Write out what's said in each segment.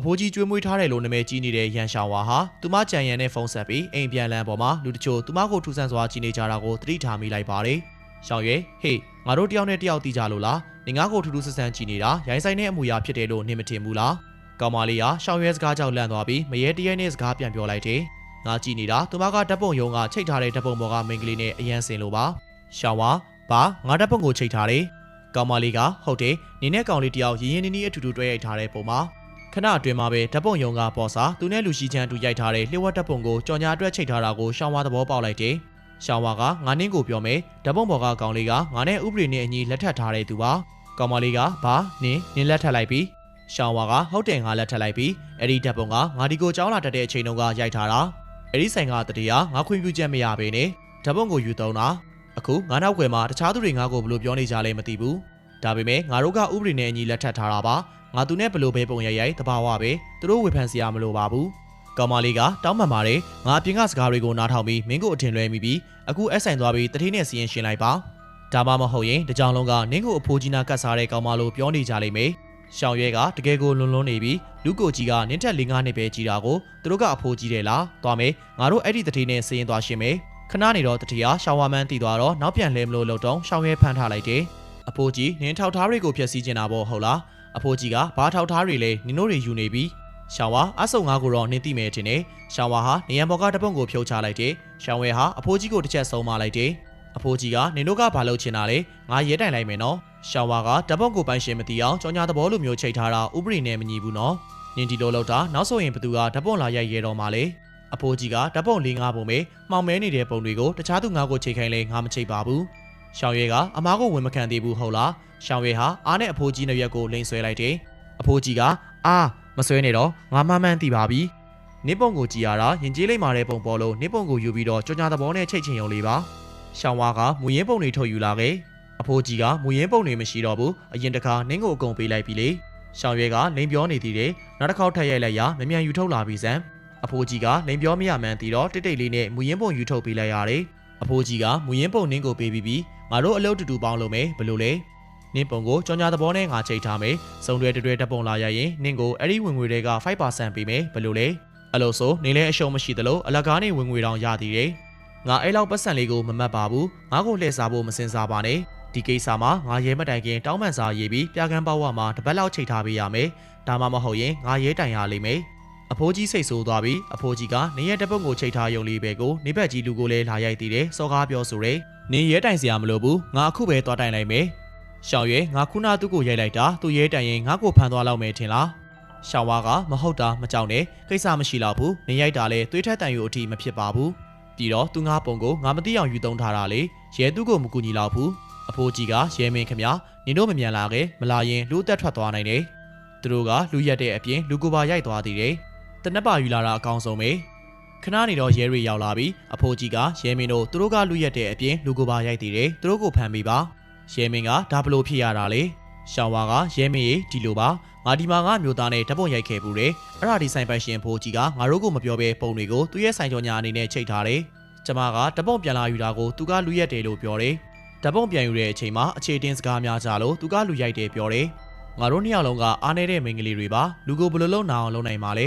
အဖိုးကြီးကျွေးမွေးထားတယ်လို့နာမည်ကြီးနေတဲ့ရန်ရှောင်းဝါဟာသူမကြံရံနဲ့ဖုန်းဆက်ပြီးအိမ်ပြန်လန်းပေါ်မှာလူတချို့သူမကိုထူဆန်းစွာကြီးနေကြတာကိုသတိထားမိလိုက်ပါတယ်။ရှောင်းရွယ်ဟေးငါတို့တယောက်နဲ့တယောက်တီးကြလို့လား။နေငါကိုထူးထူးဆန်းဆန်းကြီးနေတာရိုင်းဆိုင်တဲ့အမူအရာဖြစ်တယ်လို့နှင်မထင်ဘူးလား။ကောင်မလေးကရှောင်းရွယ်စကားကြောက်လန့်သွားပြီးမရဲတရဲနဲ့စကားပြန်ပြောလိုက်တယ်။ငါကြည့်နေတာသူမကဓာတ်ပုံယုံကချိတ်ထားတဲ့ဓာတ်ပုံပေါ်ကမိန်းကလေးနဲ့အရန်စင်လို့ပါ။ရှောင်းဝါဘာငါဓာတ်ပုံကိုချိတ်ထားတယ်။ကောင်မလေးကဟုတ်တယ်နေနဲ့ကောင်လေးတယောက်ရင်းရင်းနှီးနှီးအထူတူတွဲရိုက်ထားတဲ့ပုံမှာ ခဏအတွင်းမှာပဲဓာတ်ပုံယုံကပေါ်စာသူနဲ့လူရှိချမ်းတူရိုက်ထားတဲ့လျှို့ဝှက်ဓာတ်ပုံကိုကြော်ညာအတွက်ချိတ်ထားတာကိုရှောင်းဝါသဘောပေါက်လိုက်တယ်။ရှောင်းဝါကငါနင်းကိုပြောမယ်ဓာတ်ပုံပေါ်ကကောင်လေးကငါနဲ့ဥပဒေနဲ့အညီလက်ထပ်ထားတဲ့သူပါ။ကောင်မလေးကဘာနင်းနင်းလက်ထပ်လိုက်ပြီ။ရှောင်းဝါကဟုတ်တယ်ငါလက်ထပ်လိုက်ပြီ။အဲ့ဒီဓာတ်ပုံကငါဒီကိုကြောင်းလာတတ်တဲ့အချိန်တုန်းကရိုက်ထားတာ။အဲ့ဒီဆိုင်ကတတိယငါခွင့်ပြုချက်မရဘဲနဲ့ဓာတ်ပုံကိုယူသုံးတာ။အခုငါနောက်ွယ်မှာတခြားသူတွေငါကိုဘယ်လိုပြောနေကြလဲမသိဘူး။ဒါပေမဲ့ငါတို့ကဥပဒေနဲ့အညီလက်ထပ်ထားတာပါ ငါသူနဲ့ဘလို့ပဲပုံရိုက်ရိုက်တဘာဝပဲသူတို့ဝေဖန်စရာမလိုပါဘူးကောင်မလေးကတောင်းပန်ပါတယ်ငါအပြင်ကစကားတွေကိုနားထောင်ပြီးမင်းကိုအထင်လွဲမိပြီးအခုအဆိုင်သွားပြီးတတိနဲ့စီရင်ရှင်းလိုက်ပါဒါမှမဟုတ်ရင်တကြောင်လုံးကနင်းကိုအဖိုးကြီးနာကတ်စားတဲ့ကောင်မလိုပြောနေကြလိမ့်မယ်ရှောင်းရဲကတကယ်ကိုလွန်လွန်နေပြီးလူကိုကြီးကနင်းထက်၄၅နှစ်ပဲကြီးတာကိုသူတို့ကအဖိုးကြီးတယ်လားသွားမယ်ငါတို့အဲ့ဒီတတိနဲ့စီရင်သွားရှင်းမယ်ခဏနေတော့တတိကရှောင်းဝါမန်းတည်သွားတော့နောက်ပြန်လဲမလို့လုံတုံးရှောင်းရဲဖမ်းထားလိုက်တယ်အဖိုးကြီးနင်းထောက်ထားတွေကိုဖျက်ဆီးကျင်တာပေါ့ဟုတ်လား အဖိုးကြီးကဘာထောက်ထားတွေလဲနင်တို့တွေယူနေပြီရှောင်းဝါအဆုံငါကိုတော့နင်းသိမယ်ထင်တယ်ရှောင်းဝါဟာနေရန်ဘော်ကတပုံကိုဖြုတ်ချလိုက်တယ်ရှောင်းဝဲဟာအဖိုးကြီးကိုတစ်ချက်ဆုံးမလိုက်တယ်အဖိုးကြီးကနင်တို့ကဘာလုပ်ချင်တာလဲငါရဲတိုင်လိုက်မယ်နော်ရှောင်းဝါကတပုံကိုပိုင်ရှင်မသိအောင်ကြောင်ညာသဘောလိုမျိုးချိတ်ထားတာဥပဒေနဲ့မညီဘူးနော်နင်ဒီလိုလောက်တာနောက်ဆိုရင်ဘသူကဓာတ်ပုံလာရိုက်ရဲတော့မှလေအဖိုးကြီးကဓာတ်ပုံ၄၅ပုံပဲမှောင်မဲနေတဲ့ပုံတွေကိုတခြားသူငါကိုချိန်ခိုင်းလဲငါမချိတ်ပါဘူး ရှောင်းရဲကအမားကိုဝင်မခံသေးဘူးဟုတ်လားရှောင်းရဲဟာအားနဲ့အဖိုးကြီးနှစ်ရက်ကိုလိန်ဆွဲလိုက်တယ်အဖိုးကြီးကအာမဆွဲနဲ့တော့ငါမှမှန်းသိပါပြီနစ်ပုံကိုကြည်ရတာရင်ကျေးလိမ့်မာတဲ့ပုံပေါ်လို့နစ်ပုံကိုယူပြီးတော့ကြောင်ညာသဘောနဲ့ချိတ်ချင်ရုံလေးပါရှောင်းဝါကမူရင်းပုံတွေထုတ်ယူလာခဲ့အဖိုးကြီးကမူရင်းပုံတွေမရှိတော့ဘူးအရင်တခါနင်းကိုအကုန်ပေးလိုက်ပြီလေရှောင်းရဲကလိန်ပြောနေသေးတယ်နောက်တစ်ခေါက်ထပ်ရိုက်လိုက်ရမမြန်ယူထုတ်လာပြီစမ်းအဖိုးကြီးကလိန်ပြောမရမှန်းသိတော့တိတ်တိတ်လေးနဲ့မူရင်းပုံယူထုတ်ပေးလိုက်ရတယ်အဖိုးကြီးကမူရင်းပုံနင်းကိုပေးပြီးပြီး ငါတို့အလုပ်တူတူပေါင်းလို့မယ်ဘယ်လိုလဲနင်းပုံကိုကြောင်ညာသဘောနဲ့ငါချိန်ထားမယ်စုံတွဲတွဲတပ်ပုံလာရရင်နင်းကိုအဲ့ဒီဝင်ငွေတွေက5%ပေးမယ်ဘယ်လိုလဲအဲ့လိုဆိုနေလဲအရှုံးမရှိသလိုအလကားနေဝင်ငွေတောင်ရသေးတယ်ငါအဲ့လောက်ပတ်စံလေးကိုမမှတ်ပါဘူးငါကိုလှည့်စားဖို့မစင်စားပါနဲ့ဒီကိစ္စမှာငါရဲမတိုင်ခင်တောင်းပန်စာရေးပြီးပြကန်းပေါဝါမှာတပတ်လောက်ချိန်ထားပေးရမယ်ဒါမှမဟုတ်ရင်ငါရဲတိုင်ရလိမ့်မယ် အဖိုးကြီးစိတ်ဆိုးသွားပြီးအဖိုးကြီးကနေရက်တပုတ်ကိုချိန်ထားယုံလေးပဲကိုနေဘက်ကြီးလူကိုလည်းလာရိုက်သေးတယ်စောကားပြောဆိုတယ်နေရဲတိုင်စရာမလိုဘူးငါအခုပဲသွားတိုင်လိုက်မယ်ရှောင်းရဲငါခုနသူ့ကိုရိုက်လိုက်တာသူရဲတိုင်ရင်ငါကိုဖမ်းသွားလောက်မယ်ထင်လားရှောင်းဝါကမဟုတ်တာမကြောက်နဲ့ကိစ္စမရှိတော့ဘူးနေရိုက်တာလဲသွေးထက်တန်ယူအထိမဖြစ်ပါဘူးပြီးတော့သူငါပုံကိုငါမသိအောင်ယူသုံးထားတာလေရဲသူ့ကိုမကူညီတော့ဘူးအဖိုးကြီးကရဲမင်းခမနင်တို့မမြန်လာခဲ့မလာရင်လူအသက်ထွက်သွားနိုင်တယ်သူတို့ကလူရက်တဲ့အပြင်လူကိုပါရိုက်သွားသေးတယ် တနက်ပါယူလာတာအကောင်းဆုံးပဲခဏနေတော့ရဲတွေရောက်လာပြီးအဖိုးကြီးကရဲမင်းတို့သူတို့ကလူရက်တဲ့အပြင်လူကိုပါရိုက်သေးတယ်သူတို့ကိုဖမ်းပေးပါရဲမင်းကဒါဘလို့ဖြစ်ရတာလေရှောင်းဝါကရဲမင်းရေဒီလိုပါငါဒီမှာကမျိုးသားနဲ့ဓာတ်ပုံရိုက်ခဲ့ဘူးတယ်အဲ့ဒါဒီဆိုင်ပိုင်ရှင်ဖိုးကြီးကငါတို့ကိုမပြောဘဲပုံတွေကိုသူ့ရဲ့ဆိုင်ကြောညာအနေနဲ့ချိတ်ထားတယ်ကျမကဓာတ်ပုံပြန်လာယူတာကိုသူကလူရက်တယ်လို့ပြောတယ်ဓာတ်ပုံပြန်ယူတဲ့အချိန်မှာအခြေတင်းစကားများကြလို့သူကလူရိုက်တယ်ပြောတယ်ငါတို့နှစ်ယောက်လုံးကအားနေတဲ့မိန်းကလေးတွေပါလူကိုဘယ်လိုလုပ်နာအောင်လုပ်နိုင်မှာလဲ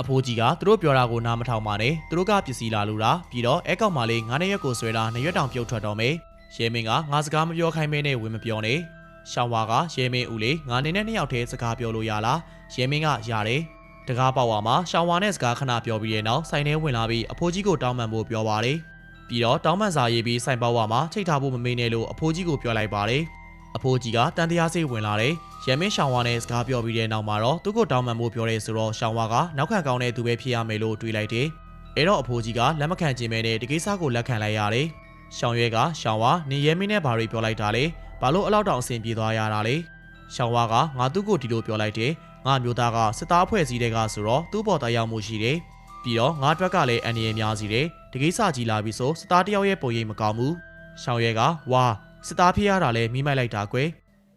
အဖိုးကြီးကသူတို့ပြောတာကိုနားမထောင်ပါနဲ့သူတို့ကပစ္စည်းလာလို့တာပြီးတော့အဲကောက်မလေးငါးနှစ်ရက်ကိုဆွဲတာနှစ်ရက်တောင်ပြုတ်ထွက်တော့မယ်ရဲမင်းကငါစကားမပြောခိုင်းမဲနဲ့ဝင်မပြောနဲ့ရှောင်းဝါကရဲမင်းဦးလေးငါနေနဲ့နှစ်ယောက်တည်းစကားပြောလို့ရလားရဲမင်းကရတယ်တကားပေါက်ဝါမှာရှောင်းဝါနဲ့စကားခဏပြောပြီးတဲ့နောက်ဆိုင်ထဲဝင်လာပြီးအဖိုးကြီးကိုတောင်းပန်ဖို့ပြောပါတယ်ပြီးတော့တောင်းပန်စာရေးပြီးဆိုင်ပေါက်ဝါမှာချိတ်ထားဖို့မမေ့နဲ့လို့အဖိုးကြီးကိုပြောလိုက်ပါတယ် အဖိုးကြီးကတန်တရားစိတ်ဝင်လာတယ်ရမင်းရှောင်းဝါနဲ့စကားပြောပြီးတဲ့နောက်မှာတော့သူ့ကိုတောင်းပန်ဖို့ပြောတယ်ဆိုတော့ရှောင်းဝါကနောက်ခံကောင်းတဲ့သူပဲဖြစ်ရမယ်လို့တွေးလိုက်တယ်အဲတော့အဖိုးကြီးကလက်မခံခြင်းပဲနဲ့တကိစ္စကိုလက်ခံလိုက်ရတယ်ရှောင်းရဲကရှောင်းဝါနေရဲမင်းနဲ့ဘာတွေပြောလိုက်တာလဲဘာလို့အလောက်တောင်အဆင်ပြေသွားရတာလဲရှောင်းဝါကငါသူ့ကိုဒီလိုပြောလိုက်တယ်ငါမျိုးသားကစစ်သားအဖွဲ့စည်းတဲ့ကဆိုတော့သူ့ပေါ်တရားမှုရှိတယ်ပြီးတော့ငါအတွက်ကလည်းအန်ရည်များစီတယ်တကိစ္စကြီးလာပြီဆိုစစ်သားတယောက်ရဲ့ပုံရိပ်မကောင်းဘူးရှောင်းရဲကဝါ စစ်သားဖြစ်ရတာလဲမိမိုက်လိုက်တာကွယ်